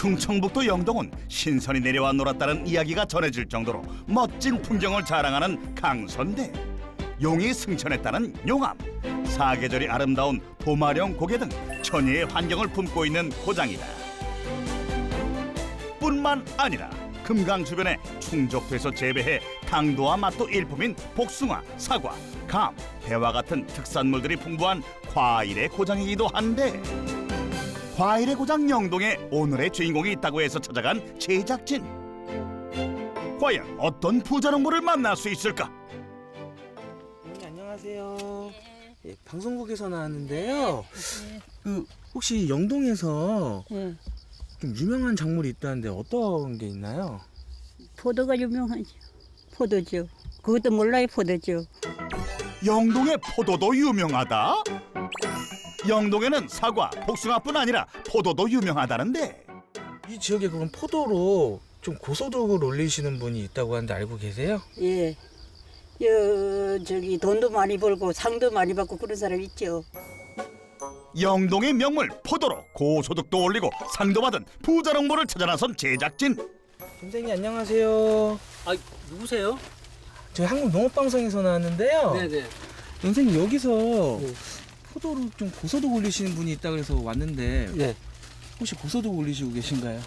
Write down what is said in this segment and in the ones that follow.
충청북도 영동은 신선이 내려와 놀았다는 이야기가 전해질 정도로 멋진 풍경을 자랑하는 강선대. 용이 승천했다는 용암. 사계절이 아름다운 도마령 고개 등 천혜의 환경을 품고 있는 고장이다. 뿐만 아니라 금강 주변에 충족돼서 재배해 당도와 맛도 일품인 복숭아, 사과, 감, 배와 같은 특산물들이 풍부한 과일의 고장이기도 한데 과일의 고장 영동에 오늘의 주인공이 있다고 해서 찾아간 제작진 과연 어떤 부자 농부를 만날 수 있을까? 어머니 안녕하세요. 예, 방송국에서 나왔는데요. 그 혹시 영동에서 예, 좀 유명한 작물이 있다는데 어떤 게 있나요? 포도가 유명하죠. 포도죠. 그것도 몰라요, 포도죠. 영동의 포도도 유명하다? 영동에는 사과, 복숭아뿐 아니라 포도도 유명하다는데 이 지역에 그럼 포도로 좀 고소득을 올리시는 분이 있다고 하는데 알고 계세요? 예. 여, 저기 돈도 많이 벌고 상도 많이 받고 그런 사람 있죠. 영동의 명물 포도로 고소득도 올리고 상도 받은 부자 농부를 찾아 나선 제작진 선생님 안녕하세요. 아 누구세요? 저희 한국농업방송에서 나왔는데요. 네네. 선생님 여기서 네. 포도로 좀 고소득 올리시는 분이 있다 그래서 왔는데 네. 혹시 고소득 올리시고 계신가요?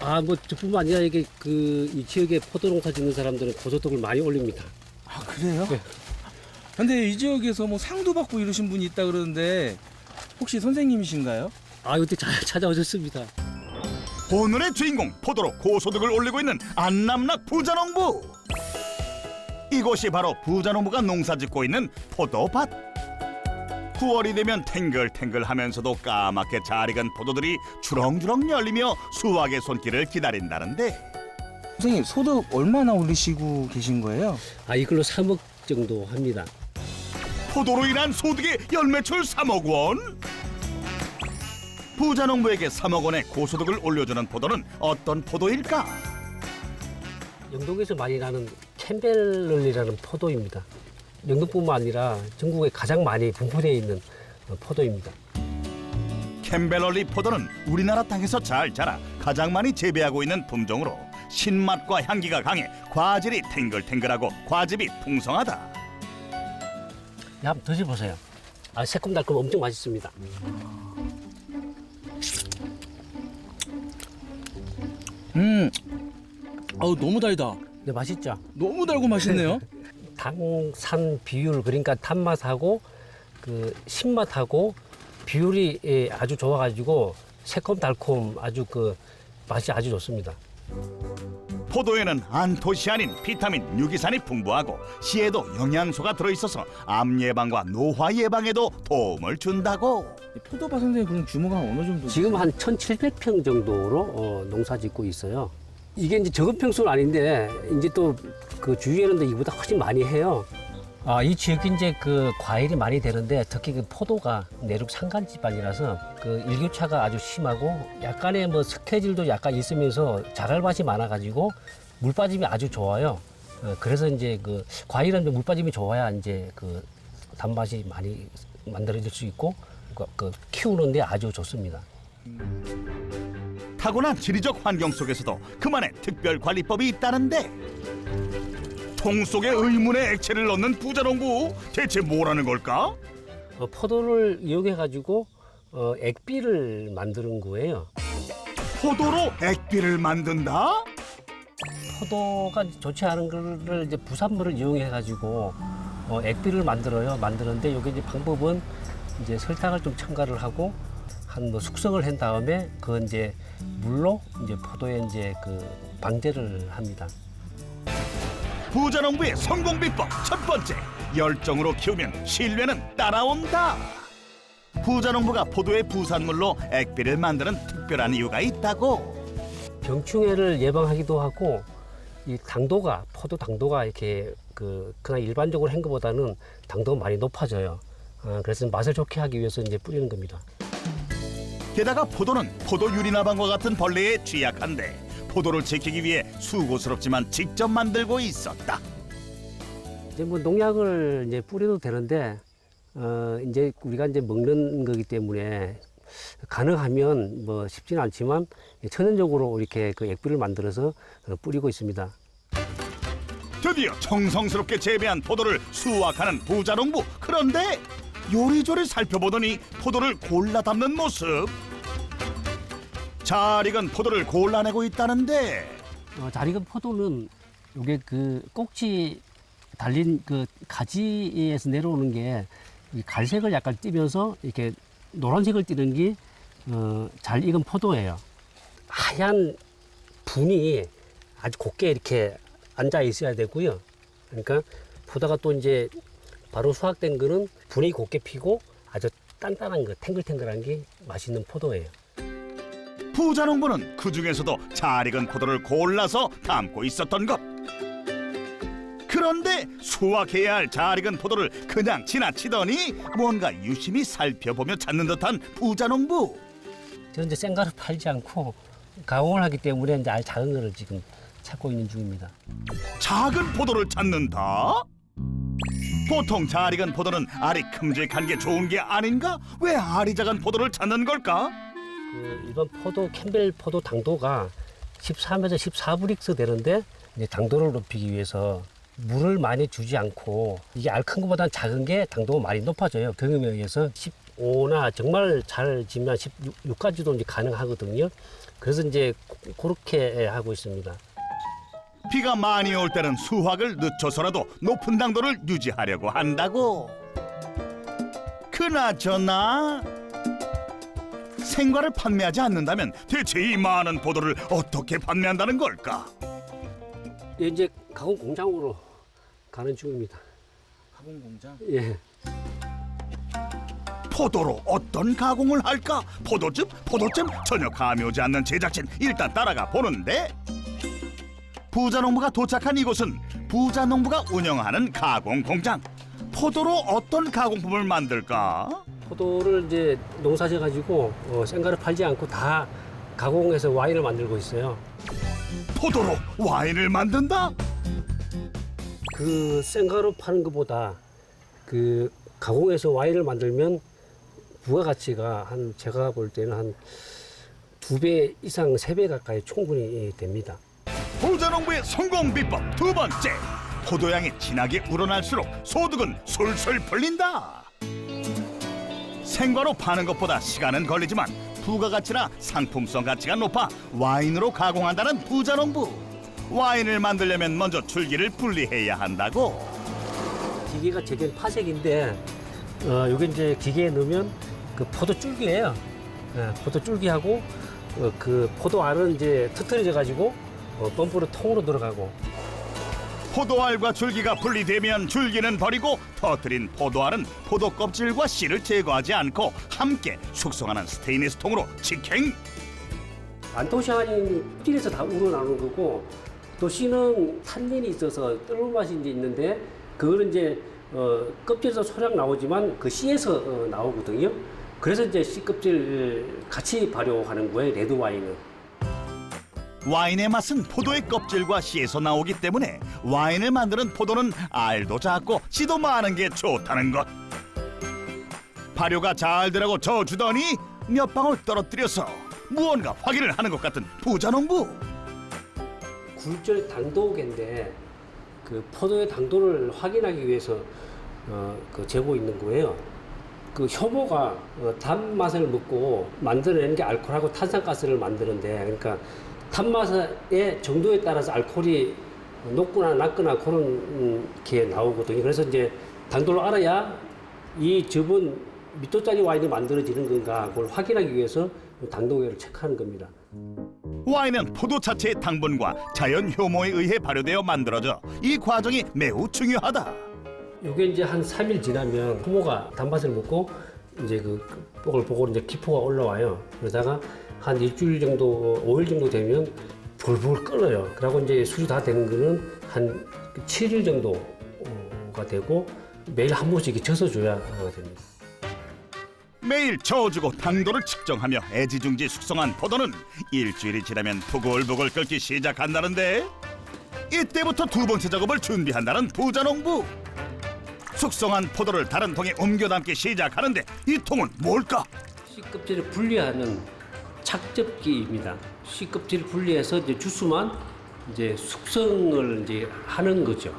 아 뭐 저뿐만 아니라 이게 그 이 지역에 포도 농사 짓는 사람들은 고소득을 많이 올립니다. 아 그래요? 네. 근데 이 지역에서 뭐 상도 받고 이러신 분이 있다 그러는데 혹시 선생님이신가요? 아 이때 잘 찾아오셨습니다. 오늘의 주인공 포도로 고소득을 올리고 있는 안남락 부자농부 이곳이 바로 부자농부가 농사짓고 있는 포도밭 9월이 되면 탱글탱글하면서도 까맣게 잘 익은 포도들이 주렁주렁 열리며 수확의 손길을 기다린다는데 선생님 소득 얼마나 올리시고 계신 거예요? 아 이걸로 3억 정도 합니다. 포도로 인한 소득의 연매출 3억 원 부자 농부에게 3억 원의 고소득을 올려주는 포도는 어떤 포도일까? 영동에서 많이 나는 캠벨럴이라는 포도입니다. 영동뿐만 아니라 전국에 가장 많이 분포되어 있는 어, 포도입니다. 캠벨럴리 포도는 우리나라 땅에서 잘 자라 가장 많이 재배하고 있는 품종으로 신맛과 향기가 강해 과질이 탱글탱글하고 과즙이 풍성하다. 네, 한번 드셔보세요. 아 새콤달콤 엄청 맛있습니다. 음, 아우 너무 달다. 네 맛있죠? 너무 달고 맛있네요. 당산 비율 그러니까 단맛하고 그 신맛하고 비율이 예, 아주 좋아가지고 새콤달콤 아주 그 맛이 아주 좋습니다. 포도에는 안토시아닌, 비타민, 유기산이 풍부하고 씨에도 영양소가 들어있어서 암 예방과 노화 예방에도 도움을 준다고. 이 포도밭 선생님 그럼 규모가 어느 정도? 지금 한 1,700평 정도로 어, 농사 짓고 있어요. 이게 이제 적은 평수는 아닌데 이제 또 그 주위에는 또 이보다 훨씬 많이 해요. 아, 이 지역이 이제 그 과일이 많이 되는데 특히 그 포도가 내륙 산간 지방이라서 그 일교차가 아주 심하고 약간의 뭐 스케줄도 약간 있으면서 자갈 밭이 많아가지고 물 빠짐이 아주 좋아요. 어, 그래서 이제 그 과일은 좀물 빠짐이 좋아야 이제 그 단맛이 많이 만들어질 수 있고 그, 그 키우는데 아주 좋습니다. 타고난 지리적 환경 속에서도 그만의 특별 관리법이 있다는데 통 속에 의문의 액체를 넣는 부자농부 대체 뭐라는 걸까? 어, 포도를 이용해 가지고 어, 액비를 만드는 거예요. 포도로 액비를 만든다? 포도가 좋지 않은 거를 이제 부산물을 이용해 가지고 어, 액비를 만들어요. 만드는데 여기 이제 방법은 이제 설탕을 좀 첨가를 하고 한 뭐 숙성을 한 다음에 그 이제 물로 이제 포도에 이제 그 방제를 합니다. 부자농부의 성공 비법 첫 번째 열정으로 키우면 신뢰는 따라온다. 부자농부가 포도의 부산물로 액비를 만드는 특별한 이유가 있다고. 병충해를 예방하기도 하고 이 당도가 포도 당도가 이렇게 그 그냥 일반적으로 한 것보다는 당도가 많이 높아져요. 아, 그래서 맛을 좋게 하기 위해서 이제 뿌리는 겁니다. 게다가 포도는 포도 유리나방과 같은 벌레에 취약한데 포도를 지키기 위해 수고스럽지만 직접 만들고 있었다. 이제 뭐 농약을 이제 뿌려도 되는데 어 이제 우리가 이제 먹는 거기 때문에 가능하면 뭐 쉽지는 않지만 천연적으로 이렇게 그 액비를 만들어서 어, 뿌리고 있습니다. 드디어 정성스럽게 재배한 포도를 수확하는 부자농부 그런데 요리조리 살펴보더니 포도를 골라 담는 모습 잘 익은 포도를 골라내고 있다는데 어, 잘 익은 포도는 이게 그 꼭지 달린 그 가지에서 내려오는 게 이 갈색을 약간 띠면서 이렇게 노란색을 띠는 게 어, 잘 익은 포도예요. 하얀 분이 아주 곱게 이렇게 앉아 있어야 되고요. 그러니까 보다가 또 이제 바로 수확된 거는 분이 곱게 피고 아주 단단한 거, 탱글탱글한 게 맛있는 포도예요. 부자 농부는 그 중에서도 잘 익은 포도를 골라서 담고 있었던 것 그런데 수확해야 할 잘 익은 포도를 그냥 지나치더니 뭔가 유심히 살펴보며 찾는 듯한 부자 농부 저는 이제 생가루 팔지 않고 가공을 하기 때문에 이제 알 작은 거를 지금 찾고 있는 중입니다. 작은 포도를 찾는다? 보통 잘 익은 포도는 알이 큼직한 게 좋은 게 아닌가? 왜 알이 작은 포도를 찾는 걸까? 그 일반 포도 캠벨 포도 당도가 13에서 14브릭스 되는데 이제 당도를 높이기 위해서 물을 많이 주지 않고 이게 알 큰 것보다 작은 게 당도가 많이 높아져요. 경험에 의해서 15나 정말 잘 지면 16까지도 이제 가능하거든요. 그래서 이제 그렇게 하고 있습니다. 비가 많이 올 때는 수확을 늦춰서라도 높은 당도를 유지하려고 한다고. 그나저나 생과를 판매하지 않는다면 대체 이 많은 포도를 어떻게 판매한다는 걸까? 이제 가공 공장으로 가는 중입니다. 가공 공장. 예. 포도로 어떤 가공을 할까? 포도즙, 포도잼 전혀 감이 오지 않는 제작진 일단 따라가 보는데 부자 농부가 도착한 이곳은 부자 농부가 운영하는 가공 공장. 포도로 어떤 가공품을 만들까? 포도를 이제 농사져 가지고 어, 생가를 팔지 않고 다 가공해서 와인을 만들고 있어요. 포도로 와인을 만든다? 그 생가로 파는 것보다 그 가공해서 와인을 만들면 부가가치가 한 제가 볼 때는 한 두 배 이상 세 배 가까이 충분히 됩니다. 부자농부의 성공 비법 두 번째. 포도향이 진하게 우러날수록 소득은 술술 풀린다. 생과로 파는 것보다 시간은 걸리지만 부가가치나 상품성 가치가 높아 와인으로 가공한다는 부자 농부. 와인을 만들려면 먼저 줄기를 분리해야 한다고. 기계가 제겐 파색인데 어 요게 이제 기계에 넣으면 그 포도 줄기예요. 예, 포도 줄기하고 어, 그 포도 알은 이제 터트려져 가지고 어, 펌프로 통으로 들어가고 포도알과 줄기가 분리되면 줄기는 버리고 터뜨린 포도알은 포도 껍질과 씨를 제거하지 않고 함께 숙성하는 스테인리스 통으로 직행. 안토시아닌이 껍질에서 다 우러나오는 거고 또 씨는 탄닌이 있어서 뜰물 맛이 이제 있는데 그거는 이제 어, 껍질에서 소량 나오지만 그 씨에서 어, 나오거든요. 그래서 이제 씨 껍질 같이 발효하는 거예요. 레드 와인은. 와인의 맛은 포도의 껍질과 씨에서 나오기 때문에 와인을 만드는 포도는 알도 작고 씨도 많은 게 좋다는 것. 발효가 잘 되라고 저어주더니 몇 방울 떨어뜨려서 무언가 확인을 하는 것 같은 부자 농부. 굴절 당도계인데 그 포도의 당도를 확인하기 위해서 어, 그 재고 있는 거예요. 그 효모가 어, 단맛을 먹고 만들어내는 게 알코올하고 탄산가스를 만드는데 그러니까 단맛의 정도에 따라서 알코올이 높거나 낮거나 그런 음, 게 나오거든요. 그래서 이제 당도를 알아야 이 즙은 몇 도짜리 와인이 만들어지는 건가 그걸 확인하기 위해서 당도계를 체크하는 겁니다. 와인은 포도 자체의 당분과 자연 효모에 의해 발효되어 만들어져 이 과정이 매우 중요하다. 요게 이제 한 3일 지나면 효모가 단맛을 먹고 이제 그 뽀글뽀글 이제 기포가 올라와요. 그러다가 한 일주일 정도, 5일 정도 되면 불불 끓어요. 그리고 이제 술이 다 되는 거는 한 7일 정도가 되고 매일 한 번씩 젖어줘야 어, 됩니다. 매일 저어주고 당도를 측정하며 애지중지 숙성한 포도는 일주일이 지나면 부글부글 끓기 시작한다는데 이때부터 두 번째 작업을 준비한다는 부자 농부 숙성한 포도를 다른 통에 옮겨 담기 시작하는데 이 통은 뭘까? 씨 껍질을 분리하는 착즙기입니다. 씨 껍질을 분리해서 이제 주스만 이제 숙성을 이제 하는 거죠.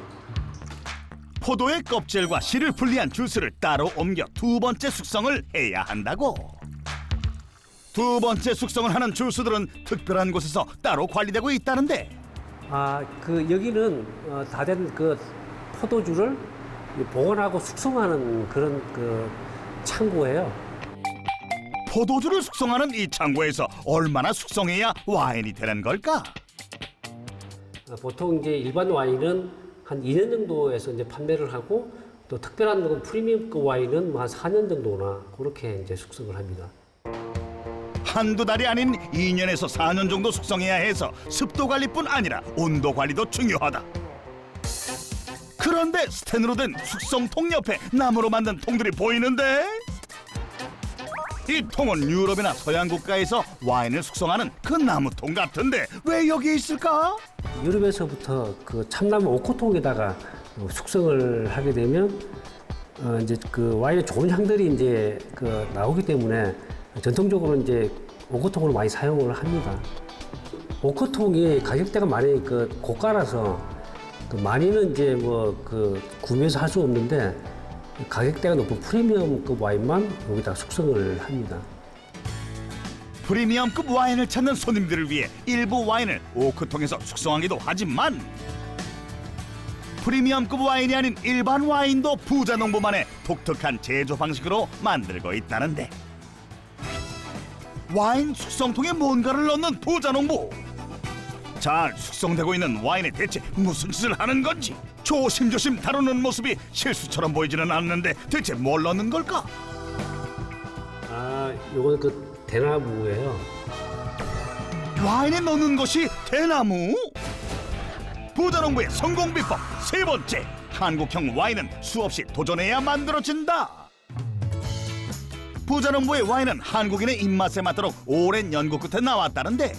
포도의 껍질과 씨를 분리한 주스를 따로 옮겨 두 번째 숙성을 해야 한다고. 두 번째 숙성을 하는 주스들은 특별한 곳에서 따로 관리되고 있다는데 아, 그 여기는 어, 다된 그 포도주를 보관하고 숙성하는 그런 그 창고예요. 포도주를 숙성하는 이 창고에서 얼마나 숙성해야 와인이 되는 걸까? 어, 보통 이제 일반 와인은 한 2년 정도에서 이제 판매를 하고 또 특별한 그 프리미엄급 와인은 뭐 한 4년 정도나 그렇게 이제 숙성을 합니다. 한두 달이 아닌 2년에서 4년 정도 숙성해야 해서 습도 관리뿐 아니라 온도 관리도 중요하다. 그런데 스텐으로 된 숙성통 옆에 나무로 만든 통들이 보이는데 이 통은 유럽이나 서양 국가에서 와인을 숙성하는 그 나무통 같은데 왜 여기 있을까? 유럽에서부터 그 참나무 오코통에다가 어, 숙성을 하게 되면 어 이제 그 와인의 좋은 향들이 이제 그 나오기 때문에 전통적으로 이제 오코통을 많이 사용을 합니다. 오코통이 가격대가 많이 그 고가라서 그 많이는 이제 뭐 그 구매해서 할 수 없는데 가격대가 높은 프리미엄급 와인만 여기다 숙성을 합니다. 프리미엄급 와인을 찾는 손님들을 위해 일부 와인을 오크통에서 숙성하기도 하지만 프리미엄급 와인이 아닌 일반 와인도 부자 농부만의 독특한 제조 방식으로 만들고 있다는데 와인 숙성통에 뭔가를 넣는 부자 농부 잘 숙성되고 있는 와인에 대체 무슨 짓을 하는 건지 조심조심 다루는 모습이 실수처럼 보이지는 않는데 대체 뭘 넣는 걸까? 아, 요거는 그 대나무예요. 와인에 넣는 것이 대나무? 부자농부의 성공 비법 세 번째 한국형 와인은 수없이 도전해야 만들어진다. 부자농부의 와인은 한국인의 입맛에 맞도록 오랜 연구 끝에 나왔다는데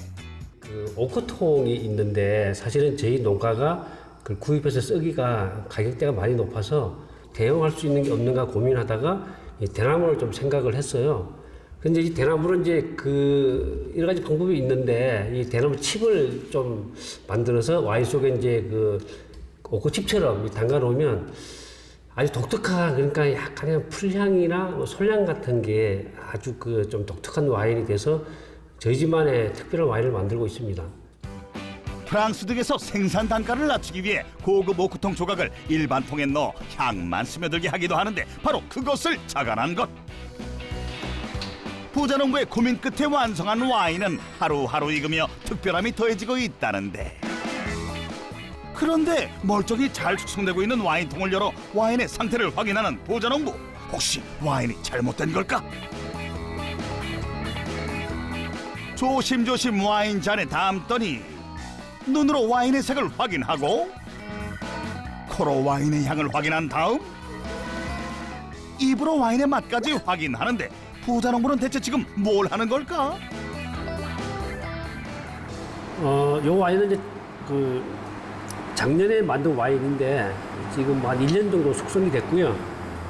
그 오크통이 있는데 사실은 저희 농가가 그 구입해서 쓰기가 가격대가 많이 높아서 대응할 수 있는 게 없는가 고민하다가 이 대나무를 좀 생각을 했어요. 근데 이 대나무는 이제 그 여러 가지 방법이 있는데 이 대나무 칩을 좀 만들어서 와인 속에 이제 그 오크칩처럼 담가 놓으면 아주 독특한 그러니까 약간의 풀향이나 뭐 솔향 같은 게 아주 그 좀 독특한 와인이 돼서 저희 집만의 특별한 와인을 만들고 있습니다. 프랑스 등에서 생산 단가를 낮추기 위해 고급 오크통 조각을 일반 통에 넣어 향만 스며들게 하기도 하는데 바로 그것을 자간한 것. 부자 농부의 고민 끝에 완성한 와인은 하루하루 익으며 특별함이 더해지고 있다는데 그런데 멀쩡히 잘 숙성되고 있는 와인통을 열어 와인의 상태를 확인하는 부자농부 혹시 와인이 잘못된 걸까? 조심조심 와인 잔에 담더니 눈으로 와인의 색을 확인하고 코로 와인의 향을 확인한 다음 입으로 와인의 맛까지 확인하는데 부자농부는 대체 지금 뭘 하는 걸까? 어, 요 와인은 이제 그 작년에 만든 와인인데 지금 뭐한 1년 정도 숙성이 됐고요.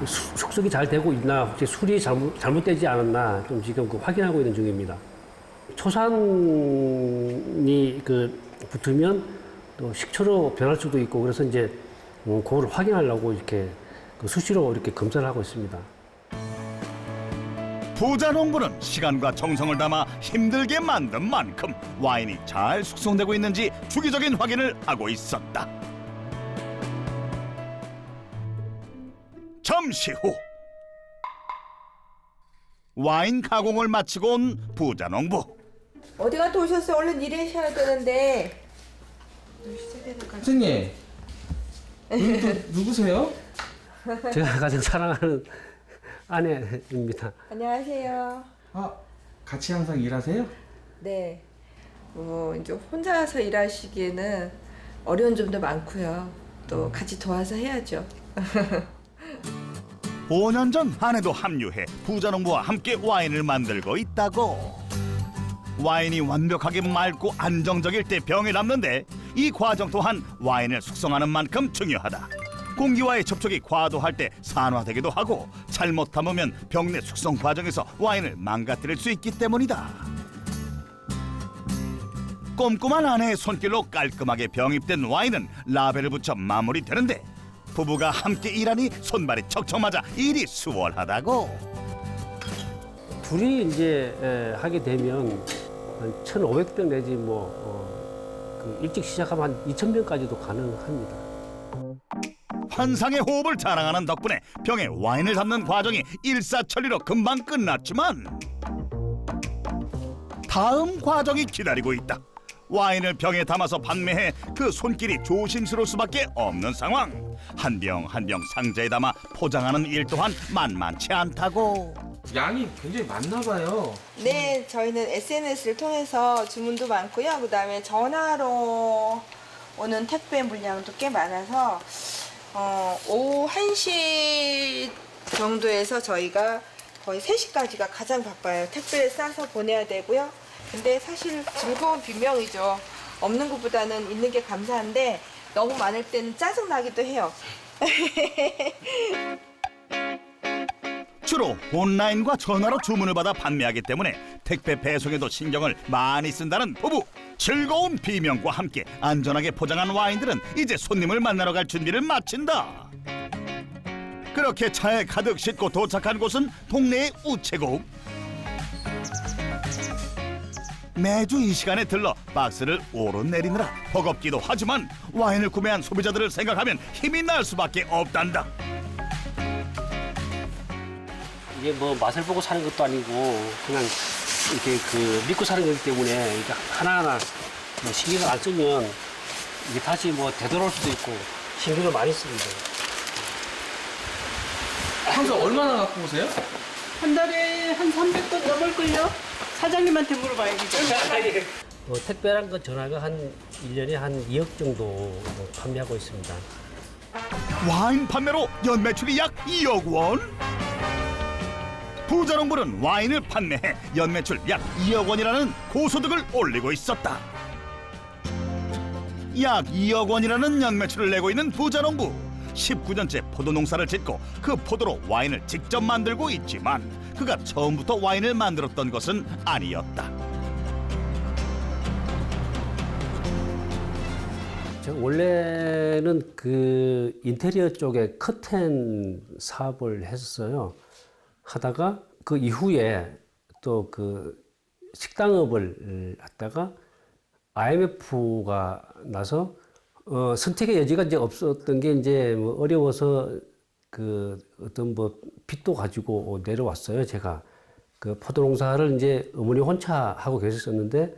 수- 숙성이 잘 되고 있나 혹시 술이 잘못, 잘못되지 않았나 좀 지금 그 확인하고 있는 중입니다. 초산이 그 붙으면 또 식초로 변할 수도 있고 그래서 이제 음, 그걸 확인하려고 이렇게 그 수시로 이렇게 검사를 하고 있습니다. 부자 농부는 시간과 정성을 담아 힘들게 만든 만큼 와인이 잘 숙성되고 있는지 주기적인 확인을 하고 있었다. 잠시 후 와인 가공을 마치고 온 부자 농부 어디 갔다 오셨어요? 얼른 일하셔야 되는데. 선생님 또 누구세요? 제가 가장 사랑하는 아내입니다. 안녕하세요. 아 같이 항상 일하세요? 네. 뭐 이제 혼자서 일하시기에는 어려운 점도 많고요. 또 같이 도와서 해야죠. 5년 전 아내도 합류해 부자 농부와 함께 와인을 만들고 있다고. 와인이 완벽하게 맑고 안정적일 때 병에 남는데 이 과정 또한 와인을 숙성하는 만큼 중요하다. 공기와의 접촉이 과도할 때 산화되기도 하고 잘못 담으면 병내 숙성 과정에서 와인을 망가뜨릴 수 있기 때문이다. 꼼꼼한 아내의 손길로 깔끔하게 병입된 와인은 라벨을 붙여 마무리되는데 부부가 함께 일하니 손발이 척척 맞아 일이 수월하다고. 둘이 이제 에, 하게 되면 한 1,500병 내지 뭐 어, 그 일찍 시작하면 한 2,000병까지도 가능합니다. 환상의 호흡을 자랑하는 덕분에 병에 와인을 담는 과정이 일사천리로 금방 끝났지만 다음 과정이 기다리고 있다. 와인을 병에 담아서 판매해 그 손길이 조심스러울 수밖에 없는 상황. 한 병 한 병 상자에 담아 포장하는 일 또한 만만치 않다고. 양이 굉장히 많나 봐요. 네, 저희는 SNS를 통해서 주문도 많고요. 그 다음에 전화로 오는 택배 물량도 꽤 많아서 어, 오후 1시 정도에서 저희가 거의 3시까지가 가장 바빠요. 택배를 싸서 보내야 되고요. 근데 사실 즐거운 비명이죠. 없는 것보다는 있는 게 감사한데 너무 많을 때는 짜증 나기도 해요. 주로 온라인과 전화로 주문을 받아 판매하기 때문에 택배 배송에도 신경을 많이 쓴다는 부부. 즐거운 비명과 함께 안전하게 포장한 와인들은 이제 손님을 만나러 갈 준비를 마친다. 그렇게 차에 가득 싣고 도착한 곳은 동네의 우체국. 매주 이 시간에 들러 박스를 오르내리느라 버겁기도 하지만 와인을 구매한 소비자들을 생각하면 힘이 날 수밖에 없단다. 이게 뭐 맛을 보고 사는 것도 아니고 그냥 이렇게 그 믿고 사는 거기 때문에 이게 하나하나 뭐 신경을 안 쓰면 이게 다시 뭐 되돌아올 수도 있고 신경을 많이 씁니다. 항상 얼마나 갖고 오세요? 한 달에 한 300건 넘을걸요? 사장님한테 물어봐야겠죠. 어, 택배란 건 전화가 한 1년에 한 2억 정도 뭐 판매하고 있습니다. 와인 판매로 연 매출이 약 2억 원? 부자농부는 와인을 판매해 연 매출 약 2억 원이라는 고소득을 올리고 있었다. 약 2억 원이라는 연 매출을 내고 있는 부자농부. 19년째 포도 농사를 짓고 그 포도로 와인을 직접 만들고 있지만 그가 처음부터 와인을 만들었던 것은 아니었다. 제가 원래는 그 인테리어 쪽에 커튼 사업을 했었어요. 하다가 그 이후에 또 그 식당업을 하다가 IMF가 나서 어, 선택의 여지가 이제 없었던 게 이제 뭐 어려워서 그 어떤 뭐 빚도 가지고 내려왔어요. 제가 그 포도 농사를 이제 어머니 혼자 하고 계셨었는데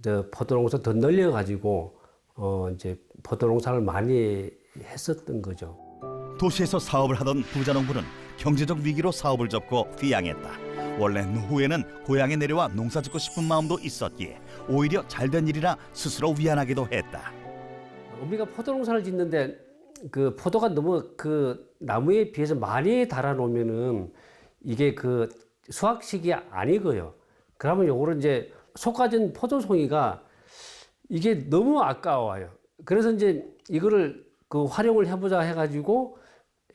이제 포도 농사 더 늘려 가지고 어 이제 포도 농사를 많이 했었던 거죠. 도시에서 사업을 하던 부자 농부는 경제적 위기로 사업을 접고 귀향했다. 원래 노후에는 고향에 내려와 농사 짓고 싶은 마음도 있었기에 오히려 잘된 일이라 스스로 위안하기도 했다. 어머니가 포도 농사를 짓는데 그 포도가 너무 그 나무에 비해서 많이 달아 놓으면은 이게 그 수확 시기 아니고요. 그러면 요거를 이제 솎아진 포도송이가 이게 너무 아까워요. 그래서 이제 이거를 그 활용을 해보자 해가지고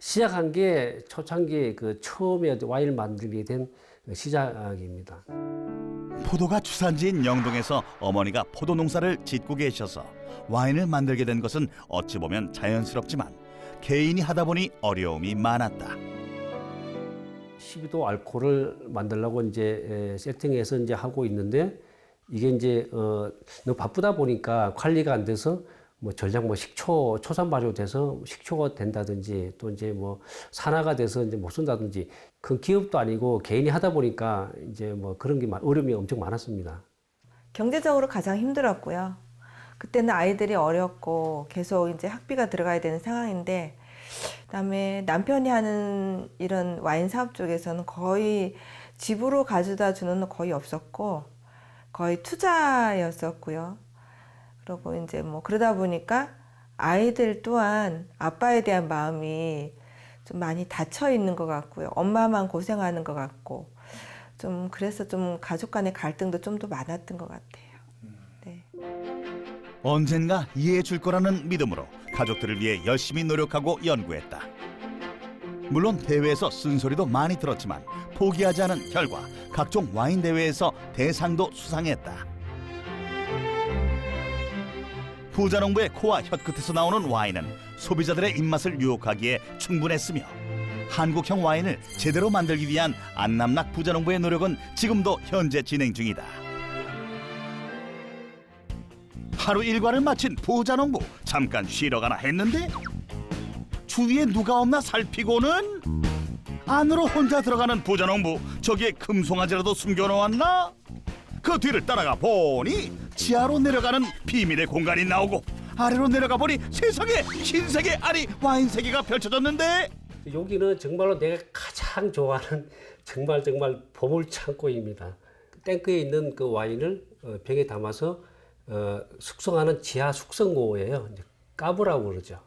시작한 게 초창기 그 처음에 와인을 만들게 된 시작입니다. 포도가 주산지인 영동에서 어머니가 포도 농사를 짓고 계셔서 와인을 만들게 된 것은 어찌 보면 자연스럽지만 개인이 하다 보니 어려움이 많았다. 12도 알코올을 만들려고 이제 에, 세팅해서 이제 하고 있는데 이게 이제 어 너무 바쁘다 보니까 관리가 안 돼서 뭐 전략 뭐 식초 초산 발효돼서 식초가 된다든지 또 이제 뭐 산화가 돼서 이제 못 쓴다든지 큰 기업도 아니고 개인이 하다 보니까 이제 뭐 그런 게 많- 어려움이 엄청 많았습니다. 경제적으로 가장 힘들었고요. 그때는 아이들이 어렸고 계속 이제 학비가 들어가야 되는 상황인데 그다음에 남편이 하는 이런 와인 사업 쪽에서는 거의 집으로 가져다 주는 건 거의 없었고 거의 투자였었고요. 그리고 이제 뭐 그러다 보니까 아이들 또한 아빠에 대한 마음이 좀 많이 닫혀 있는 것 같고요. 엄마만 고생하는 것 같고 좀 그래서 좀 가족 간의 갈등도 좀 더 많았던 것 같아요. 네. 언젠가 이해해 줄 거라는 믿음으로 가족들을 위해 열심히 노력하고 연구했다. 물론 대회에서 쓴소리도 많이 들었지만 포기하지 않은 결과 각종 와인 대회에서 대상도 수상했다. 부자 농부의 코와 혀끝에서 나오는 와인은 소비자들의 입맛을 유혹하기에 충분했으며 한국형 와인을 제대로 만들기 위한 안남락 부자 농부의 노력은 지금도 현재 진행 중이다. 하루 일과를 마친 부자 농부 잠깐 쉬러 가나 했는데 주위에 누가 없나 살피고는 안으로 혼자 들어가는 부자 농부 저기에 금송아지라도 숨겨놓았나? 그 뒤를 따라가 보니 지하로 내려가는 비밀의 공간이 나오고 아래로 내려가 보니 세상에 흰색의 아니 와인 세계가 펼쳐졌는데 여기는 정말로 내가 가장 좋아하는 정말 정말 보물 창고입니다. 탱크에 있는 그 와인을 어, 병에 담아서 어, 숙성하는 지하 숙성고예요. 이제 까브라고 그러죠.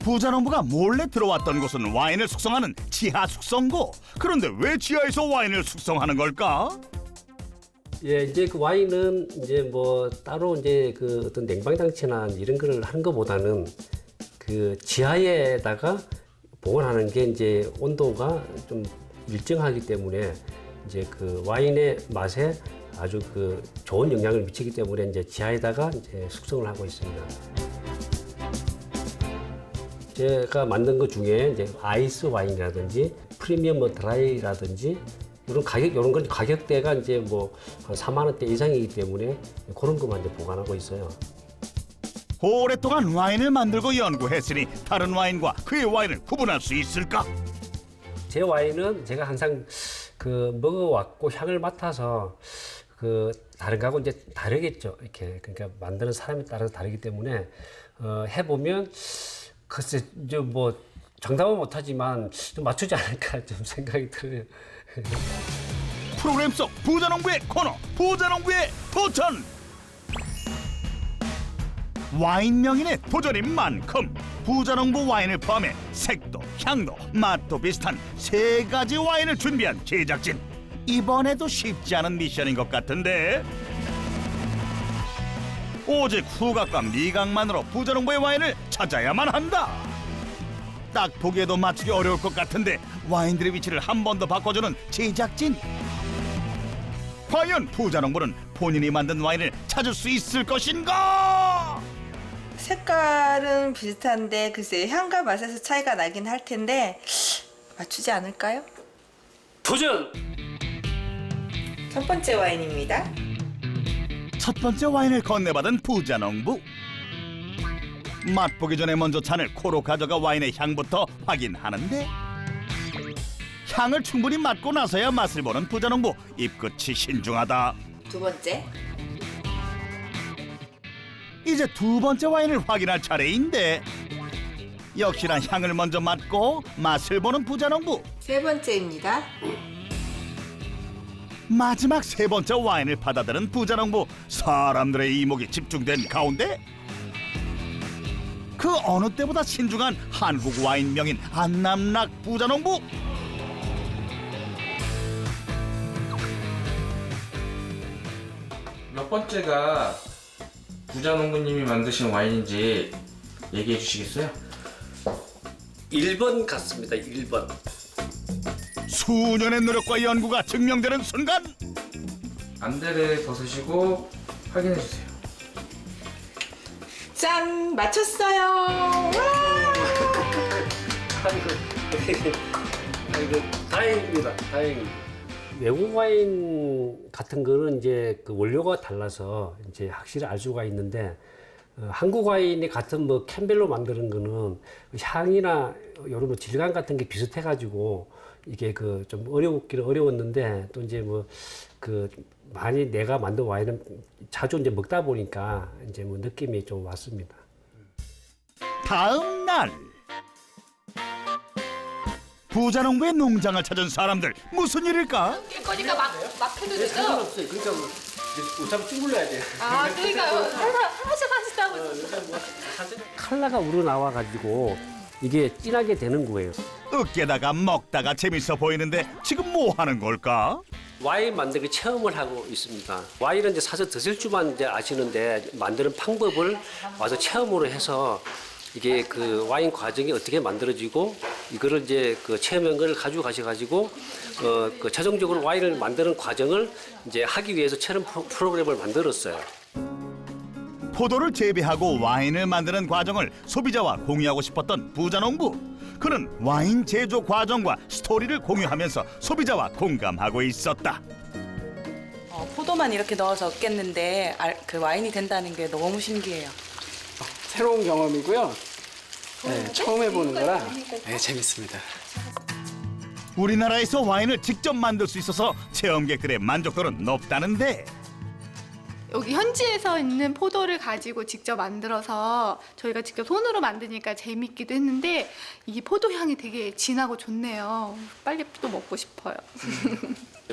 부자농부가 몰래 들어왔던 곳은 와인을 숙성하는 지하 숙성고 그런데 왜 지하에서 와인을 숙성하는 걸까? 예, 이제 그 와인은 이제 뭐 따로 이제 그 어떤 냉방 장치나 이런 거를 하는 것보다는 그 지하에다가 보관하는 게 이제 온도가 좀 일정하기 때문에 이제 그 와인의 맛에 아주 그 좋은 영향을 미치기 때문에 이제 지하에다가 이제 숙성을 하고 있습니다. 제가 만든 것 중에 이제 아이스 와인이라든지 프리미엄 뭐 드라이라든지 이런 가격 이런 건 가격대가 이제 뭐 한 4만 원대 이상이기 때문에 그런 것만 이제 보관하고 있어요. 오랫동안 와인을 만들고 연구했으니 다른 와인과 그의 와인을 구분할 수 있을까? 제 와인은 제가 항상 그 먹어왔고 향을 맡아서 그 다른 거하고 이제 다르겠죠. 이렇게 그러니까 만드는 사람에 따라서 다르기 때문에 어, 해보면 글쎄 이제 뭐 정답은 못하지만 좀 맞추지 않을까 좀 생각이 들어요. 프로그램 속 부자농부의 코너 부자농부의 도전. 와인 명인의 도전인 만큼 부자농부 와인을 포함해 색도 향도 맛도 비슷한 세 가지 와인을 준비한 제작진. 이번에도 쉽지 않은 미션인 것 같은데. 오직 후각과 미각만으로 부자농부의 와인을 찾아야만 한다 딱 보기에도 맞추기 어려울 것 같은데 와인들의 위치를 한 번 더 바꿔주는 제작진 과연 부자 농부는 본인이 만든 와인을 찾을 수 있을 것인가? 색깔은 비슷한데 글쎄 향과 맛에서 차이가 나긴 할 텐데 맞추지 않을까요? 도전! 첫 번째 와인입니다. 첫 번째 와인을 건네받은 부자 농부 맛보기 전에 먼저 잔을 코로 가져가 와인의 향부터 확인하는데 향을 충분히 맡고 나서야 맛을 보는 부자농부 입끝이 신중하다 두 번째. 이제 두 번째 와인을 확인할 차례인데 역시나 향을 먼저 맡고 맛을 보는 부자농부 세 번째입니다. 마지막 세 번째 와인을 받아들은 부자농부 사람들의 이목이 집중된 가운데 그 어느 때보다 신중한 한국 와인 명인 안남락 부자농부 몇 번째가 부자농부님이 만드신 와인인지 얘기해 주시겠어요? 1번 같습니다. 1번. 수년의 노력과 연구가 증명되는 순간 안대를 벗으시고 확인해 주세요. 짠! 맞췄어요! 와! 아이고, 아이고, 다행입니다. 다행입니다. 외국 와인 같은 거는 이제 그 원료가 달라서 이제 확실히 알 수가 있는데 어, 한국 와인이 같은 뭐 캠벨로 만드는 거는 그 향이나 여러 뭐 질감 같은 게 비슷해 가지고 이게 그 좀 어려웠기는 어려웠는데 또 이제 뭐 그 많이 내가 만든 와인은 자주 이제 먹다 보니까 이제 뭐 느낌이 좀 왔습니다. 다음 날 부자농부의 농장을 찾은 사람들 무슨 일일까? 거니까 막, 막 해도 되죠? 상관없어요. 그러니까 뭐잠 쭈물러야 돼. 아, 그러니까 하나씩 하나씩 하고 칼라가 우러나와 가지고 이게 진하게 되는 거예요. 으깨다가 먹다가 재밌어 보이는데 지금 뭐 하는 걸까? 와인 만들기 체험을 하고 있습니다. 와인은 이제 사서 드실 줄만 이제 아시는데 만드는 방법을 와서 체험으로 해서 이게 그 와인 과정이 어떻게 만들어지고 이거를 이제 그 체험한 걸 가지고 가셔가지고 어그 최종적으로 와인을 만드는 과정을 이제 하기 위해서 체험 프로- 프로그램을 만들었어요. 포도를 재배하고 와인을 만드는 과정을 소비자와 공유하고 싶었던 부자농부. 그는 와인 제조 과정과 스토리를 공유하면서 소비자와 공감하고 있었다. 어, 포도만 이렇게 넣어서 얻겠는데 알- 그 와인이 된다는 게 너무 신기해요. 새로운 경험이고요. 네, 처음 해보는 거라 네, 재밌습니다. 우리나라에서 와인을 직접 만들 수 있어서 체험객들의 만족도는 높다는데 여기 현지에서 있는 포도를 가지고 직접 만들어서 저희가 직접 손으로 만드니까 재밌기도 했는데 이게 포도 향이 되게 진하고 좋네요. 빨리 또 먹고 싶어요.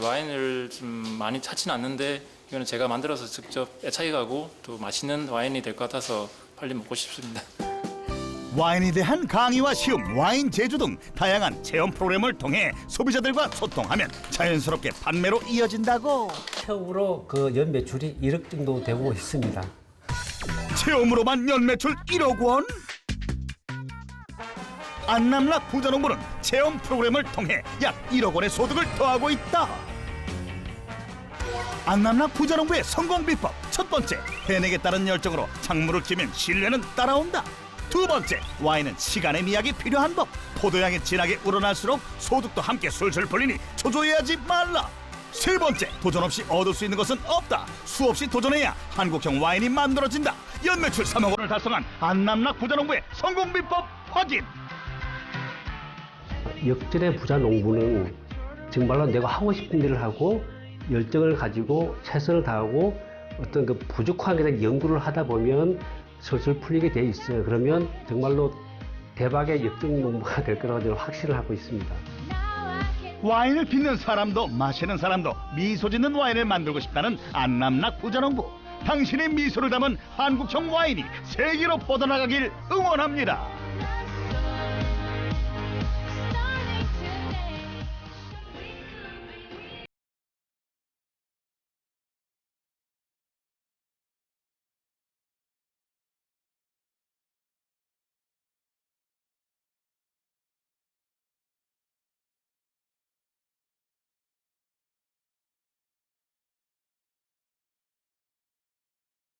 와인을 좀 많이 찾지는 않는데 이거는 제가 만들어서 직접 애착이 가고 또 맛있는 와인이 될 것 같아서 빨리 먹고 싶습니다. 와인에 대한 강의와 시음, 와인 제조 등 다양한 체험 프로그램을 통해 소비자들과 소통하면 자연스럽게 판매로 이어진다고. 처음으로 그 연 매출이 1억 정도 되고 있습니다. 체험으로만 연 매출 1억 원? 안남락 부자농부는 체험 프로그램을 통해 약 1억 원의 소득을 더하고 있다. 안남락 부자농부의 성공 비법 첫 번째 해내게 따른 열정으로 작물을 키면 신뢰는 따라온다. 두 번째 와인은 시간의 미학이 필요한 법 포도향이 진하게 우러날수록 소득도 함께 술술 풀리니 초조해하지 말라. 세 번째 도전 없이 얻을 수 있는 것은 없다. 수없이 도전해야 한국형 와인이 만들어진다. 연매출 3억 원을 달성한 안남락 부자농부의 성공 비법 확인. 역전의 부자 농부는 정말로 내가 하고 싶은 일을 하고 열정을 가지고 최선을 다하고 어떤 그 부족한 것에 연구를 하다 보면 슬슬 풀리게 돼 있어요. 그러면 정말로 대박의 역전 농부가 될 거라고 저는 확신을 하고 있습니다. 와인을 빚는 사람도 마시는 사람도 미소 짓는 와인을 만들고 싶다는 안남락 부자농부. 당신의 미소를 담은 한국형 와인이 세계로 뻗어나가길 응원합니다.